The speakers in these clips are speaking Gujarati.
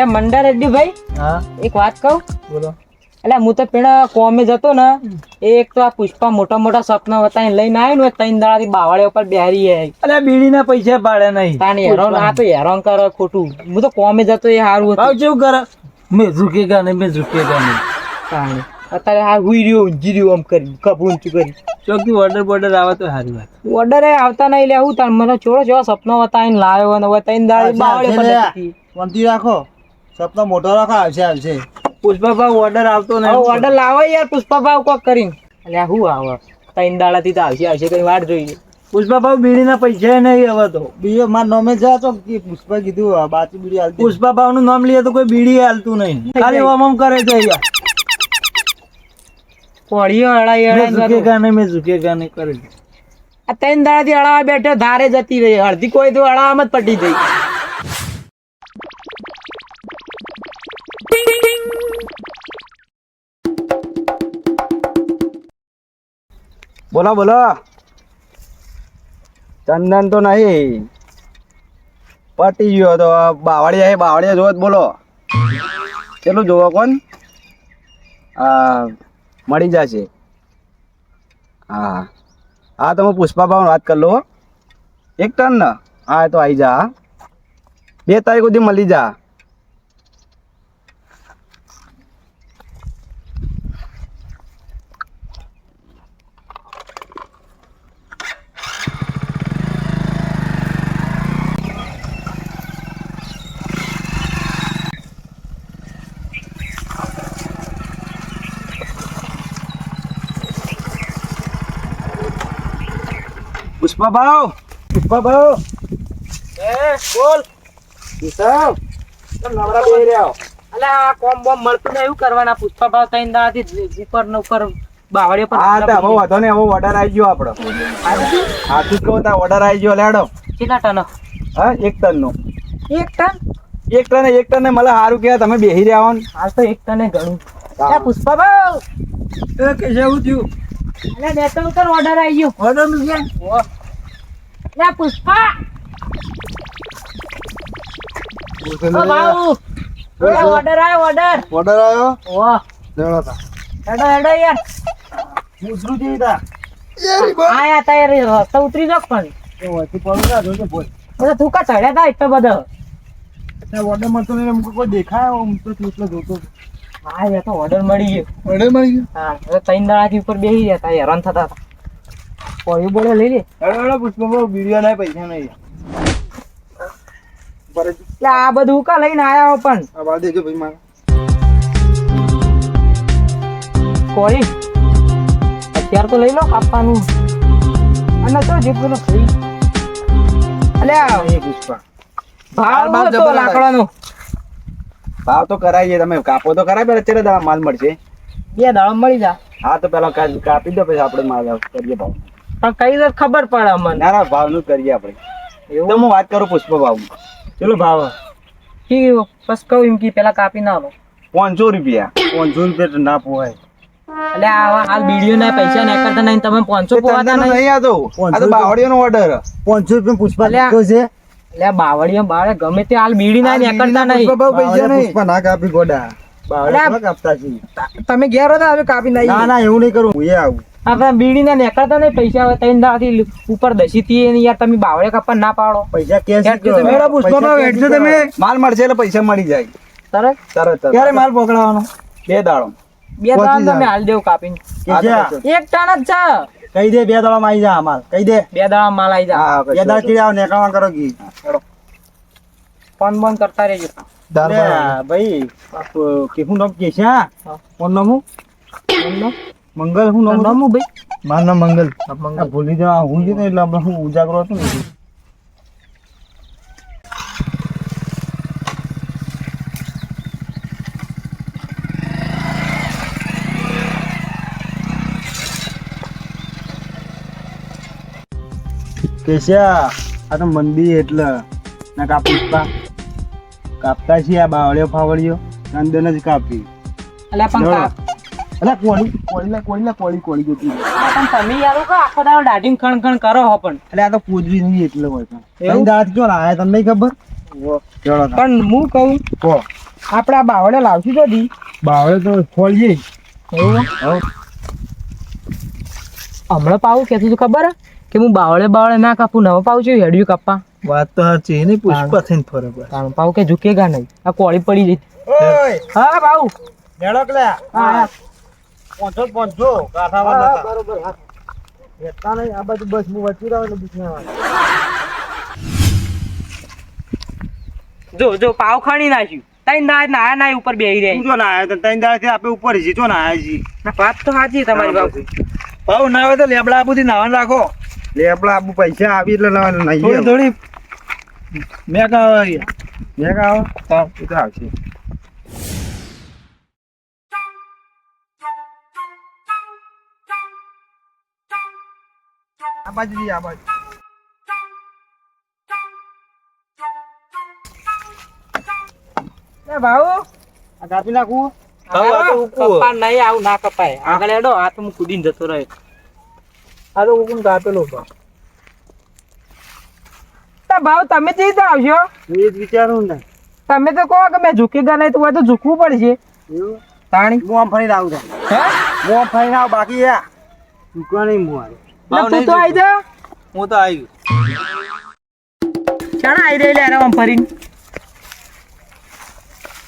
એટલે મંડા રેડ્ડી ભાઈ. હા. એક વાત કહું? બોલો. એટલે હું તો પેલા કોમે જતો ને એક તો આ પુષ્પા મોટા મોટા સપના બતાવીને લઈને આવ્યો ને ત્રણ દાડાથી બાવાળે ઉપર બેહરી આવી અલ્યા બીડીના પૈસા પાડે નહીં. તાને હેરાન આ તો હેરાન કરે ખોટું. હું તો કોમે જતો એ સારું હતું. કેવું કરે? મેં ઝુકેગા નહીં મેં ઝુકેગા નહીં. તાણે. અત્યારે આ હુઈ રહ્યો ઊંઘી રહ્યો આમ કરી કપડું ઊંચું કરી. ચોકથી ઓર્ડર બોર્ડર આવે તો સારી વાત. ઓર્ડર આવતા નહીં લે હું તાર મને ચોરો ચોરો સપનો બતાવીને લાવ્યો ને હવે ત્રણ દાડા બાવાળે પર હતી. રાખો. સપનો મોટો રાખો આવશે આવશે પુષ્પાભાઈ ઓર્ડર આવતો હવે ઓર્ડર લાવો યાર પુષ્પાભાવ કોક કરીને. એટલે શું આવે? ત્રણ દાડાથી તો આવશે આવશે કઈ વાટ જોઈએ. પુષ્પાભાઈ બીડીના પૈસા નહીં હવે તો. બીજો માર નોમે જા તો કે પુષ્પા કીધું બાકી બીડી હાલતી પુષ્પાભાઈ નું નામ લઈએ તો કોઈ બીડી હાલતું નહીં. ખાલી ઓમ ઓમ કરે છે અહીંયા. કોળીઓ અડાઈ અડાઈ ઝુકે ગાને મેં ઝુકે ગાને કરે. આ ત્રણ દાડાથી અડાવા બેઠો ધારે જતી રહી. અડધી કોઈ તો અડાવામાં જ પટી ગઈ. બોલો બોલો. ચંદન તો નહીં. પટી ગયો તો. બાવળિયા બાવળિયા જોવો તો બોલો. કેટલું જોવો કોણ? હા મળી જશે. હા. હા તમે પુષ્પાભાવ વાત કરી લો એક ટન. ને હા, એ તો આવી જા. હા. બે તારીખ સુધી મળી જા. પુષ્પાભાવ પુષ્પાભાવ એ બોલ. કેશવ તમ નવરા બેહી રહ્યો? અલે આ કોમ બોમ મળતું નહીં એવું કરવાના. પુષ્પા ભાવ ત્રણ દાડાથી ઉપર ને ઉપર બાવળીઓ પર હા તા હવે વાંધો નહીં હવે ઓર્ડર આવી ગયો આપણો. હા તું કહો તા ઓર્ડર આવી ગયો લેડો. કેટલા ટન? હા એક ટન નો એક ટન? એક ટન એક ટન ને મને સારું કહેવાય તમે બેહી રહ્યા હો ને. હાલ તો એક ટને ઘણું. એ પુષ્પા ભાવ એ કે જેવું થયું? અલે બે તો ઓર્ડર આવી ગયો. ઓર્ડરનું લે પુષ્પા. ઓ ભાઉ ઓર્ડર આવ્યો ઓર્ડર ઓર્ડર આવ્યો ઓહ લેડો તા હેડો હેડો યાર. પૂછરું જેવી તા આયા તા યાર ઉતરી જાવ પણ. એ વચ્ચે પડું ના જોજે બોલ બધા થૂકા ચડ્યા તા એટલો બધો. ઓર્ડર મળતો નહીં કોઈ દેખાય હું તો એટલે જોતો હા એ તો ઓર્ડર મળી ગયો. ઓર્ડર મળી ગયો? હા ત્રણ દાડાથી ઉપર બેસી ગયા તા હેરાન થતા હતા. કોઈ બોળે લઈ લે. હેડો પુષ્પા વીડિયો ના પૈસા નહીં. એટલે આ બધું કા લઈને આયા હો પણ. આ બાદ દેજો ભાઈ મારા. કોઈ અત્યાર તો લઈ લો કાપવાનું. અને તો જે પેલો ભાઈ. અલ્યા એ પુષ્પા. ભાવ બાર હતો લાકડાનો. ભાવ તો કરાવીએ તમે કાપો તો કરાય પેલા અત્યારે દાડા માલ મળશે. બે દાળ મળી જા. હા તો પેલા કાપી દો પછી આપણે માલ કરીએ ભાવ. પણ કઈ તો ખબર પડે અમને? ના ના ભાવનું કરીએ આપણે. એવું? હું વાત કરું પુષ્પ ભાવ ચલો ભાવ. કી બસ કહું એમ કે પેલા કાપી ના આવો પાંચસો રૂપિયા. પાંચસો રૂપિયા ના પોવાય એટલે આ હાલ બીડીઓ ના પૈસા ના કરતા નહીં તમે પાંચસો પોવાતા નહીં. આ તો આ તો બાવળીયો નો ઓર્ડર પાંચસો રૂપિયા પુષ્પા લેતો છે. એટલે બાવળીઓ બાળે ગમે તે હાલ બીડી ના નીકળતા નહીં. પૈસા નહીં. પુષ્પા ના કાપી ગોડા. બાવળીઓ કાપતા છે? તમે ઘેર હતા હવે કાપી નહીં ના ના એવું નહીં કરું. હું એ આવું. આપણે બીડી ના નીકળતા નહીં પૈસા ત્રણ દાડાથી ઉપર દસી થી યાર તમે બાવળે કપા ના પાડો. પૈસા કેસ તમે. માલ મળશે એટલે પૈસા મળી જાય. તરત? તરત ક્યારે માલ પકડાવાનો? બે દાડો. બે દાડા તમે હાલ દેવ કાપીને. એક ટન જ છે કહી દે બે દાડા માં આવી જા માલ. કહી દે. બે દાડા માલ આવી જા. બે દાડા ચીડે આવ નેકાવા કરો કી. ફોન બોન કરતા રહેજો. ભાઈ કે હું નામ કે છે ફોન નામ હું? એમનો મંગલ હું નામ નામ ભાઈ? મારું નામ મંગલ. મંગલ. ભૂલી જવા હું જ એટલે આપણે હું ઉજાગરો હતો ને કેશ્યા આ તો મંદી એટલે. ના કાપતા કાપતા છીએ આ બાવળીઓ ફાવળીઓ અંદર જ કાપી એટલે પણ કાપ અલા કોળી કોળીલા કોળીલા કોળી કોળી જતી પણ તમે યાર લોકો આખો દાડો દાઢીમ ખણ ખણ કરો હો પણ. એટલે આ તો પૂજવી નહીં એટલે હોય પણ એવું? કઈ દાંત ક્યાં તમને ખબર? પણ હું કહું કહો આપણે બાવળે લાવશું તો દી. બાવળે તો ખોલીએ હમણાં પાવું કે તું ખબર? કે હું બાવળે બાવળે ના કાપું નવો પાવું છું હેડિયું કાપવા. વાત તો સાચી એની પુષ્પા થઈને ફરે બસ તાણ પાવું કે ઝુકેગા નહીં? આ કોળી પડી જઈ હા બાવ મેળો કે હા. પહોંચો પહોંચો. કાંઠામાં હા, બરોબર હા. હેઠા નહીં આ બાજુ બસ હું વચ્ચે રહ્યો એટલે જો જો પાવ ખાણી નાખ્યું. તઈ ના નાય નાય ઉપર બેહી રહ્યા તું જો ના આવ્યો તો ત્રણથી આપણે ઉપર જી જો ના જી ના વાત તો સાચી તમારી બાપુ. ભાવ ના આવે તો લેબડા આબુથી નાવાનું રાખો. લેબડા આબુ પૈસા આવી એટલે નાવા નહીં થોડી થોડી. મેં કાવ મેં કાવ તો આવશે. આ બાજુ જઈએ, આ બાજુ. આ કાપી નાખું? કપા નહીં આવું ના કપાય. આગળ હેડો આ હું કૂદીને જતો રહ્યો. આ તો કોણ કાપેલો ભાવ તમે જઈ તો આવશો? એ જ વિચારું ને. તમે તો કહો કે મેં ઝૂકી ગયા નહીં તો હોય તો ઝૂકવું પડશે. તાણી? હું આમ ફરીને આવું છું હે? હું આમ ફરીને આવું બાકી યા ચૂકવા નહીં હું તું તો આવી જા. હું તો આવી ચાણા આવી રહી લે આરામ ફરીને.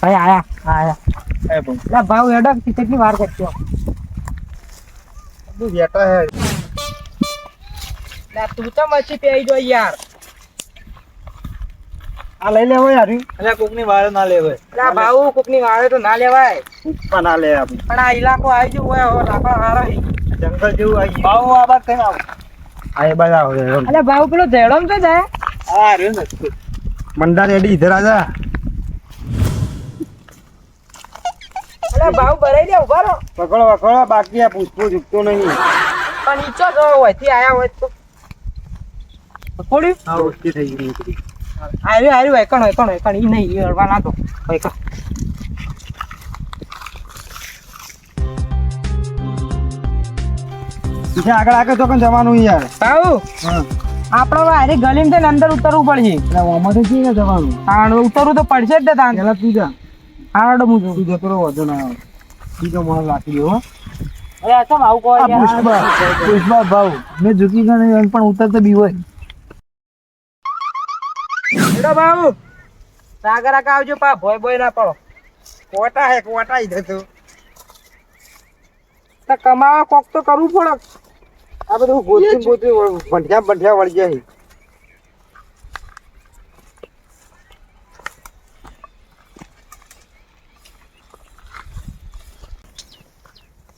ભાઈ આયા આયા. ગયો ભાવ હેડો કેટલી વાર કરશો તું બેટા હે. લે તું તો મચ્છી પેઈ જો યાર. આ લઈ લેવો યાર અલ્યા કોકની વાળે ના લેવાય. લે ભાવ કોકની વાળે તો ના લેવાય. ઉપર ના લે પણ આ ઇલાકો આવી ગયો હોય હવે લાકડા હારા જંગલ જેવું આવી બાવ આ બાદ થઈને આવો? આ એ બાદ આવો અલે ભાવ પેલો ધેડમ તો જાય. હા રે મંડા રેડી ઇધર આજા અલે ભાવ ભરાઈ દે ઊભા રહો. પકડો પકડો બાકી આ પુષ્પો ઝૂકતો નહીં. પણ ઈચ્છો જો હોયથી આયા હોય તો. પકડ્યું? હા ઓછી થઈ ગઈ. આર્યું આર્યું એકણ એકણ એકણ ઈ નહીં હળવા ના તો એકણ. પીછે આગળ આગળ તો જવાનું યાર. આવું? આપણો વારે ગલીમ થઈને અંદર ઉતરવું પડશે. એટલે આમાં તો જવાનું? તાણ ઉતરવું તો પડશે જ ને તાણ પેલા તું જા. હારડો હું તું જતો રહો વધુ ના બીજો તો રાખી દો હો. અરે કેમ આવું કહો પુષ્પા પુષ્પા ભાવ. મેં ઝૂકી નહીં પણ ઉતરતો બી હોય. હેડો ભાવ સાગર આવજો પા ભોય ભોય ના પડો. કોટા હે કોટા ઈ તો. તો કમાવા કોક તો કરવું પડે. આ બધું ગોતી ગોતી ભંઠિયા ભંઠિયા વળી જાય.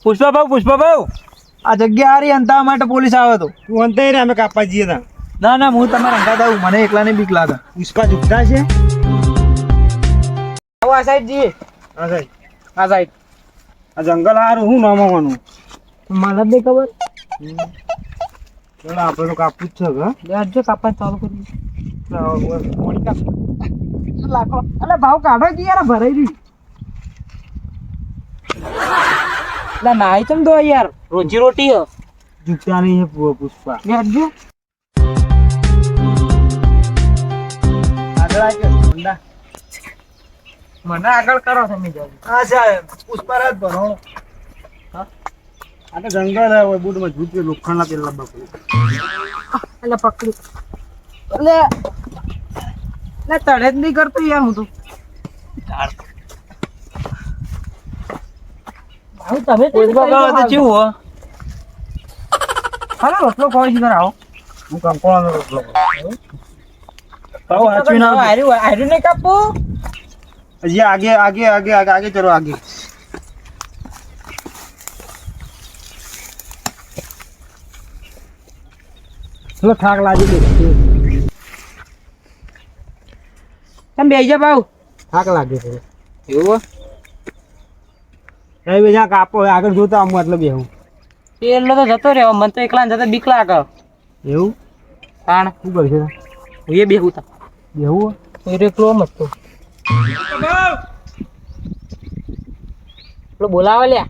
પુષ્પા ભાવ પુષ્પા ભાવ? આ જગ્યા હારી અંતા માટે પોલીસ આવે તો. તું અંતે રે અમે કાપવા જઈએ તા ના ના હું તમારા અંગા દઉં મને એકલાને બીક લાગે. પુષ્પા ઝૂકતા છે? આવો આ સાઈડ જઈએ આ સાહેબ આ સાઈડ. આ જંગલ હારું હું નામવાનું મને જ નહીં ખબર. ચાલો આપણે તો કાપવું જ છે હા? જો કાપા ચાલુ કરી મોડી કાપ લાખો અલે ભાવ કાઢો કે યાર ભરાઈ દી લા નાઈ ચમ દો યાર. રોજી રોટી હ. ઝૂકતા નહીં હે પુષ્પા. બેસજો આગળ આવી ગયો ઠંડા. મને આગળ કરો તમે જાવ હા સાહેબ. પુષ્પારાજ ભરો આ તો જંગલ હે ઓય બુટ મજબૂત કે લોખંડ ના પેલા બાપુ. એટલે પકડી. એટલે ના તળે જ નહીં કરતો યાર હું તો. તમે તો ચેવું હો? હાલો રોટલો કોઈ જ કરાવો હું કંકોળાનો રોટલો? પાઉં હાચવી ના આર્યું આર્યું નહીં કાપવું હજી આગે આગે આગે આગે આગે चलो આગે ચલો થાક લાગી ગયો તમે બેસી જા ભાવ થાક લાગે છે. એવું એ બીજા કાપો આગળ જોતા આમ એટલે એવું પેલો તો જતો રહ્યો મને તો એકલા જતા બીક લાગે. એવું? તાણ. શું કરશે? હું એ બેહું તા. બેહું એ એકલો મત તો પેલો બોલાવે લ્યા.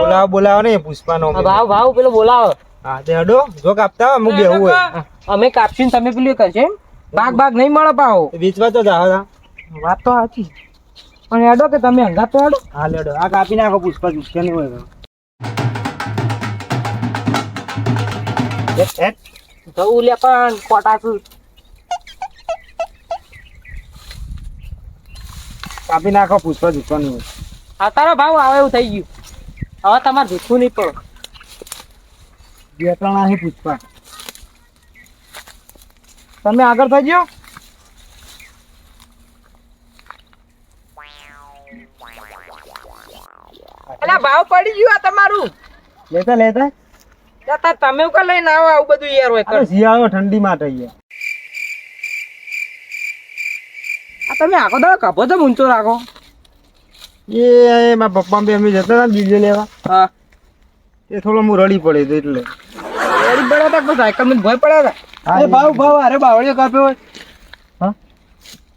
બોલાવો બોલાવો ને પુષ્પાનો ભાવ ભાવ પેલો બોલાવો. હા તે હડો જો કાપતા હોય, હું બેહું હોય. અમે કાપશું ને તમે પેલું કરશે ભાગ ભાગ નહીં મળે પાવો વેચવા તો જાવ વાત તો સાચી પણ હેડો કે તમે હંગાત તો હેડો. હા લેડો આ કાપી નાખો પુષ્પા ચૂસકે નહીં હોય તો. લે પણ ખોટા કાપી નાખો પુષ્પા હોય. તારો ભાવ આવે એવું થઈ ગયું. હવે તમારે ભીખું નહીં પડો. બે ત્રણ આહી પુષ્પા તમે આગળ થઈ ગયો? એટલે ભાવ પડી ગયું આ તમારું. લેતા લેતા. તમે કઈ લઈને આવો આવું બધું યાર હોય શિયાળો ઠંડી માટે યાર આ તમે આખો દાડો કાપો તો ઊંચો રાખો. એ મારા પપ્પા બે અમે જતા હતા બીજે લેવા. હા. એ થોડો હું રડી પડે તો એટલે. રડી પડ્યા હતા કોઈ સાયકલ મને ભય પડ્યા હતા? અરે ભાવ ભાવ અરે બાવળીઓ કાપ્યો હોય. હા?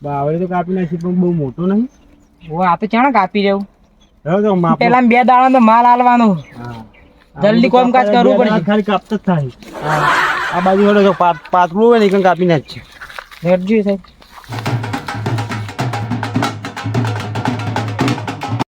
બાવળી તો કાપી નાખી પણ બહુ મોટો નહીં. ઓ આ તો ચાણ કાપી રહ્યું. પેલા બે દાડા તો માલ આલવાનો જલ્દી કામકાજ કરવું પડે ખાલી કાપતા જ થાય. આ બાજુ પાતળું હોય ને કાપી નાખશે. હેડજી સાહેબ